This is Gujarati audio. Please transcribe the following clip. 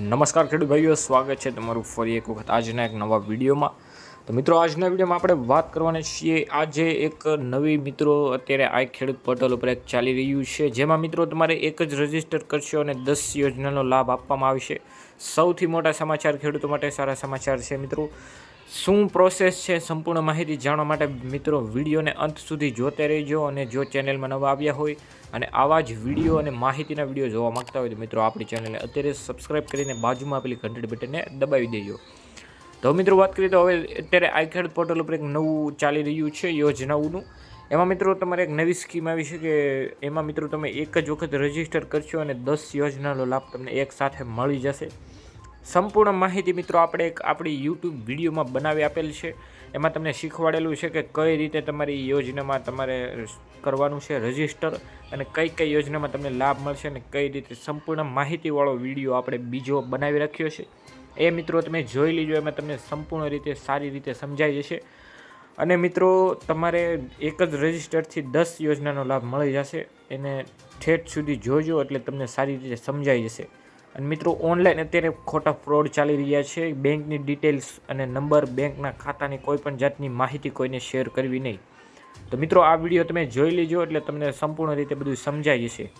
નમસ્કાર ખેડૂત ભાઈઓ, સ્વાગત છે તમારું ફરી એક વખત આજના એક નવા વિડીયોમાં. તો મિત્રો, આજના વિડીયોમાં આપણે વાત કરવાના છીએ આજે એક નવી મિત્રો અત્યારે આ ખેડૂત પોર્ટલ ઉપર એક ચાલી રહ્યું છે, જેમાં મિત્રો તમારે એક જ રજિસ્ટર કરશો અને દસ યોજનાનો લાભ આપવામાં આવશે. સૌથી મોટા સમાચાર ખેડૂતો માટે સારા સમાચાર છે મિત્રો. શું પ્રોસેસ છે સંપૂર્ણ માહિતી જાણવા માટે મિત્રો વિડીયોને અંત સુધી જોતે રહેજો અને જો ચેનલમાં નવા આવ્યા હોય અને આવા જ વીડિયો અને માહિતીના વીડિયો જોવા માંગતા હોય તો મિત્રો આપણી ચેનલને અત્યારે સબસ્ક્રાઈબ કરીને બાજુમાં આપેલી ઘંટડી બટનને દબાવી દેજો. તો મિત્રો વાત કરીએ તો હવે અત્યારે આઈખેડ પોર્ટલ ઉપર એક નવું ચાલી રહ્યું છે, યોજનાઓનું. એમાં મિત્રો તમારે એક નવી સ્કીમ આવી છે કે એમાં મિત્રો તમે એક જ વખત રજિસ્ટર કરશો અને દસ યોજનાનો લાભ તમને એક સાથે મળી જશે. સંપૂર્ણ માહિતી મિત્રો આપણે એક આપણી યુટ્યુબ વિડીયોમાં બનાવી આપેલ છે. એમાં તમને શીખવાડેલું છે કે કઈ રીતે તમારી યોજનામાં તમારે કરવાનું છે રજિસ્ટર અને કઈ કઈ યોજનામાં તમને લાભ મળશે અને કઈ રીતે સંપૂર્ણ માહિતીવાળો વીડિયો આપણે બીજો બનાવી રાખ્યો છે. એ મિત્રો તમે જોઈ લીજો, એમાં તમને સંપૂર્ણ રીતે સારી રીતે સમજાઈ જશે. અને મિત્રો તમારે એક જ રજિસ્ટરથી દસ યોજનાનો લાભ મળી જશે. એને ઠેઠ સુધી જોજો એટલે તમને સારી રીતે સમજાઈ જશે. અને મિત્રો ઓનલાઈન અત્યારે ખોટા ફ્રોડ ચાલી રહ્યા છે. બેંકની ડિટેલ્સ અને નંબર બેંકના ખાતાની કોઈ પણ જાતની માહિતી કોઈને શેર કરવી નહીં. તો મિત્રો, આ વીડિયો તમે જોઈ લેજો એટલે તમને સંપૂર્ણ રીતે બધું સમજાઈ જશે.